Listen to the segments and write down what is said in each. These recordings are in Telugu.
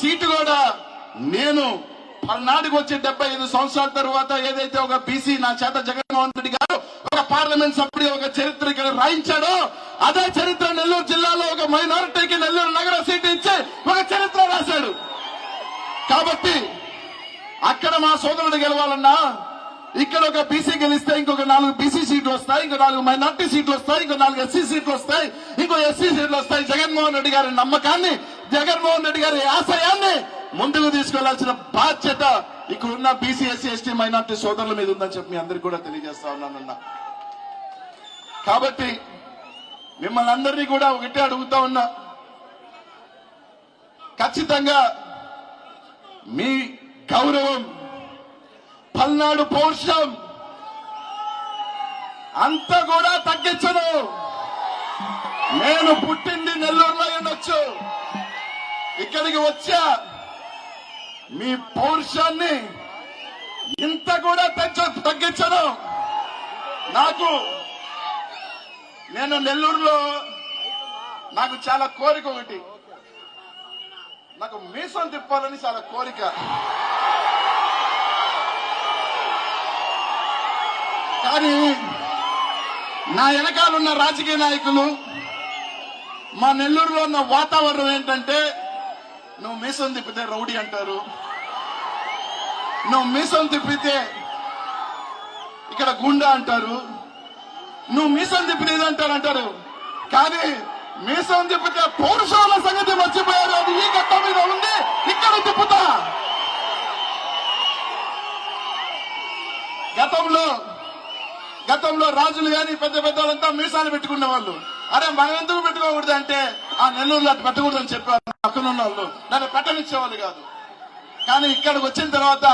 సీటు కూడా నేను పల్నాడుకు వచ్చి డెబ్బై ఐదు సంవత్సరాల తర్వాత ఏదైతే ఒక బీసీ నా చేత జగన్మోహన్ రెడ్డి గారు ఒక పార్లమెంట్ సభ్యుడి ఒక చరిత్ర ఇక్కడ రాయించాడో అదే చరిత్ర నెల్లూరు జిల్లాలో ఒక మైనారిటీకి నెల్లూరు నగర సీటు ఇచ్చి ఒక చరిత్ర రాశాడు. కాబట్టి అక్కడ మా సోదరుడు గెలవాలన్నా ఇక్కడ ఒక బీసీ గెలిస్తే ఇంకొక నాలుగు బీసీ సీట్లు వస్తాయి ఇంకో నాలుగు మైనార్టీ సీట్లు వస్తాయి ఇంకో నాలుగు ఎస్సీ సీట్లు వస్తాయి ఇంకో ఎస్సీ సీట్లు వస్తాయి. జగన్మోహన్ రెడ్డి గారి నమ్మకాన్ని జగన్మోహన్ రెడ్డి గారి ఆశయాన్ని ముందుకు తీసుకెళ్ళాల్సిన బాధ్యత ఇక్కడ ఉన్న బీసీఎస్సీ ఎస్టీ మైనార్టీ సోదరుల మీద ఉందని చెప్పి మీ అందరికీ కూడా తెలియజేస్తా ఉన్నానన్న. కాబట్టి మిమ్మల్ని అందరినీ కూడా ఒకటే అడుగుతా ఉన్నా. ఖచ్చితంగా మీ గౌరవం పల్నాడు పౌరుషం అంత కూడా తగ్గించను నేను పుట్టింది నెల్లూరులో ఉండొచ్చు. ఇక్కడికి వచ్చా. మీ పౌరుషాన్ని ఇంత కూడా తగ్గ తగ్గించను. నాకు నేను నెల్లూరులో నాకు చాలా కోరిక ఒకటి. నాకు మీసం తిప్పాలని చాలా కోరిక. కానీ నా వెనకాలన్న రాజకీయ నాయకులు మా నెల్లూరులో ఉన్న వాతావరణం ఏంటంటే నువ్వు మీసం తిప్పితే రౌడీ అంటారు. నువ్వు మీసం తిప్పితే ఇక్కడ గుండా అంటారు. నువ్వు మీసం తిప్పితే ఇది అంటారు అంటారు. కానీ మీసం తిప్పితే పౌరుషాల సంగతి మర్చిపోయారు. అది ఈ గట్ట మీద ఉంది. ఇక్కడ తిప్పుతా. గతంలో గతంలో రాజులు గాని పెద్ద పెద్ద వాళ్ళంతా మీసాలు పెట్టుకునే వాళ్ళు. అరే మనం ఎందుకు పెట్టుకోకూడదు అంటే ఆ నెల్లూరులో అది పెట్టకూడదని చెప్పారు. పక్కనున్న వాళ్ళు. నన్ను పెట్టనిచ్చేవాళ్ళు కాదు. కానీ ఇక్కడికి వచ్చిన తర్వాత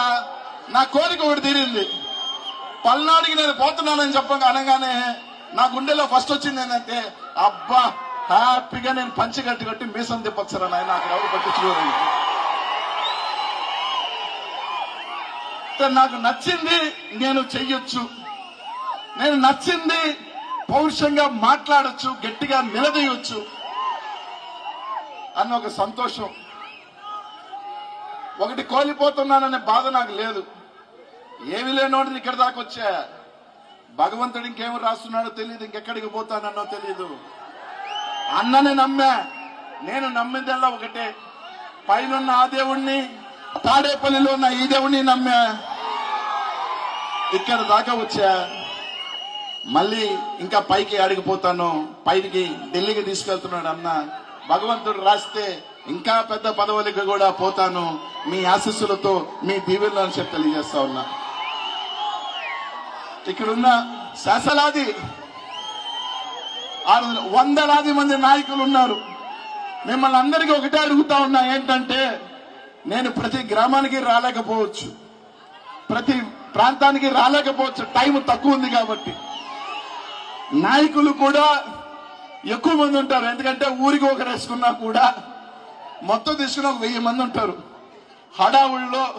నా కోరిక ఒకటి తీరింది. పల్నాడుకి నేను పోతున్నానని చెప్పగా అనగానే నా గుండెలో ఫస్ట్ వచ్చింది ఏంటంటే అబ్బా హ్యాపీగా నేను పంచగట్టి కట్టి మీసం తిప్పొచ్చారా నాయన? అక్కడ ఎవరు పట్టించుకోరు? నాకు నచ్చింది నేను చెయ్యొచ్చు. నేను నచ్చింది పౌరుషంగా మాట్లాడొచ్చు గట్టిగా నిలదీయొచ్చు. అన్న ఒక సంతోషం. ఒకటి కోల్పోతున్నాననే బాధ నాకు లేదు. ఏమి లేనోడిని ఇక్కడ దాకా వచ్చా. భగవంతుడు ఇంకేమి రాస్తున్నాడో తెలియదు ఇంకెక్కడికి పోతానన్నో తెలియదు అన్నని నమ్మా నేను నమ్మిందల్లా ఒకటే. పైనున్న ఆ దేవుణ్ణి తాడేపల్లిలో ఉన్న ఈ దేవుణ్ణి నమ్మా. ఇక్కడ దాకా వచ్చా. మళ్ళీ ఇంకా పైకి అడిగిపోతాను పైకి ఢిల్లీకి తీసుకెళ్తున్నాడు అన్న. భగవంతుడు రాస్తే ఇంకా పెద్ద పదవులకు కూడా పోతాను. మీ ఆశస్సులతో మీ దీవెనలు అని చెప్పి తెలియజేస్తా ఉన్నా. ఇక్కడున్న శాసలాది ఆరు వందలాది మంది నాయకులు ఉన్నారు. మిమ్మల్ని అందరికీ ఒకటే అడుగుతా ఉన్నా ఏంటంటే నేను ప్రతి గ్రామానికి రాలేకపోవచ్చు. ప్రతి ప్రాంతానికి రాలేకపోవచ్చు. టైం తక్కువ ఉంది కాబట్టి. నాయకులు కూడా ఎక్కువ మంది ఉంటారు. ఎందుకంటే ఊరికి ఒకరు వేసుకున్నా కూడా మొత్తం తీసుకున్న ఒక వెయ్యి మంది ఉంటారు. హడావుల్లో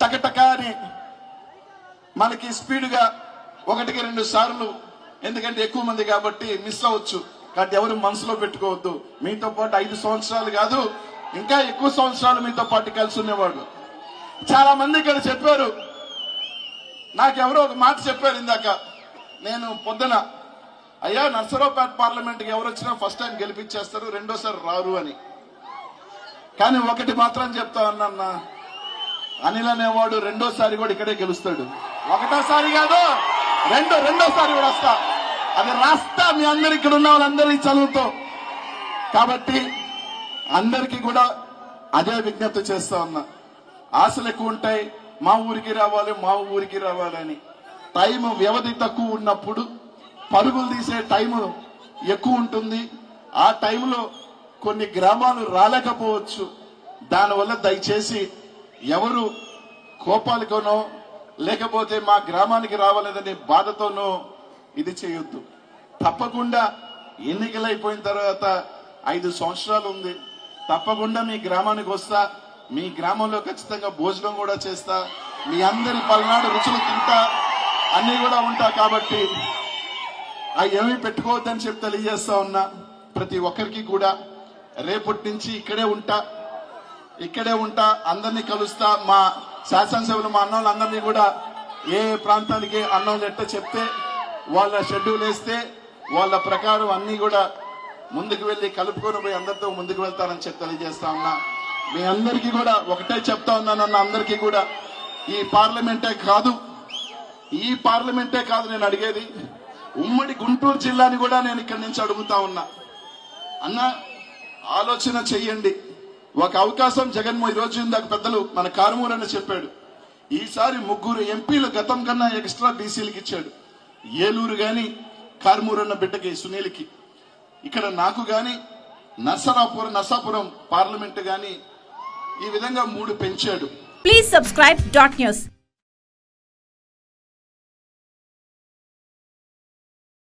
టకటక అని మనకి స్పీడ్గా ఒకటికి రెండు సార్లు ఎందుకంటే ఎక్కువ మంది కాబట్టి మిస్ అవ్వచ్చు. కాబట్టి ఎవరు మనసులో పెట్టుకోవద్దు. మీతో పాటు ఐదు సంవత్సరాలు కాదు ఇంకా ఎక్కువ సంవత్సరాలు మీతో పాటు కలిసి ఉండేవాడు చాలా మంది ఇక్కడ చెప్పారు. నాకెవరో ఒక మాట చెప్పారు ఇందాక. నేను పొద్దున అయ్యా నర్సరావుపేట పార్లమెంట్కి ఎవరు వచ్చినా ఫస్ట్ టైం గెలిపించేస్తారు రెండోసారి రారు అని. కానీ ఒకటి మాత్రం చెప్తా అన్న అనిల్ అనేవాడు రెండోసారి కూడా ఇక్కడే గెలుస్తాడు. ఒకటోసారి కాదు రెండో రెండోసారి కూడా వస్తా. అది రాస్తా మీ అందరు ఇక్కడ ఉన్న వాళ్ళందరి చదువుతో. కాబట్టి అందరికీ కూడా అదే విజ్ఞప్తి చేస్తా ఉన్నా. ఆశలు ఎక్కువ ఉంటాయి మా ఊరికి రావాలి మా ఊరికి రావాలని టైం వ్యవధి తక్కువ ఉన్నప్పుడు పరుగులు తీసే టైం ఎక్కువ ఉంటుంది. ఆ టైంలో కొన్ని గ్రామాలు రాలేకపోవచ్చు. దానివల్ల దయచేసి ఎవరు కోపాలకునో లేకపోతే మా గ్రామానికి రావాలేదనే బాధతోనో ఇది చేయొద్దు. తప్పకుండా ఎన్నికలు అయిపోయిన తర్వాత ఐదు సంవత్సరాలు ఉంది. తప్పకుండా మీ గ్రామానికి వస్తా. మీ గ్రామంలో ఖచ్చితంగా భోజనం కూడా చేస్తా. మీ అందరి పల్నాడు రుచులు తింటా. అన్నీ కూడా ఉంటా కాబట్టి ఏమీ పెట్టుకోవద్దని చెప్పి తెలియజేస్తా ఉన్నా ప్రతి ఒక్కరికి కూడా. రేపటి నుంచి ఇక్కడే ఉంటా. ఇక్కడే ఉంటా. అందరినీ కలుస్తా. మా శాసనసభ్యులు మా అన్నోళ్ళందరినీ కూడా ఏ ప్రాంతానికి అన్నం ఎట్ట చెప్తే వాళ్ళ షెడ్యూల్ వేస్తే వాళ్ళ ప్రకారం అన్ని కూడా ముందుకు వెళ్ళి కలుపుకొని పోయి అందరితో ముందుకు వెళ్తానని చెప్పి తెలియజేస్తా ఉన్నా. మీ అందరికీ కూడా ఒకటే చెప్తా ఉన్నానన్న అందరికీ కూడా. ఈ పార్లమెంటే కాదు. ఈ పార్లమెంటే కాదు నేను అడిగేది. ఉమ్మడి గుంటూరు జిల్లాని కూడా నేను ఇక్కడి నుంచి అడుగుతా ఉన్నా. అన్న ఆలోచన చెయ్యండి. ఒక అవకాశం జగన్మోహన్ ఈ రోజు ఇందాక పెద్దలు మన కారుమూరు అని చెప్పాడు. ఈసారి ముగ్గురు ఎంపీలు గతం కన్నా ఎక్స్ట్రా బీసీలకు ఇచ్చాడు. ఏలూరు గాని కారుమూరు అన్న బిడ్డకి సునీల్కి. ఇక్కడ నాకు గాని నర్సరాపురం నర్సాపురం పార్లమెంట్ గాని ఈ విధంగా మూడు పెంచాడు. Please subscribe dot news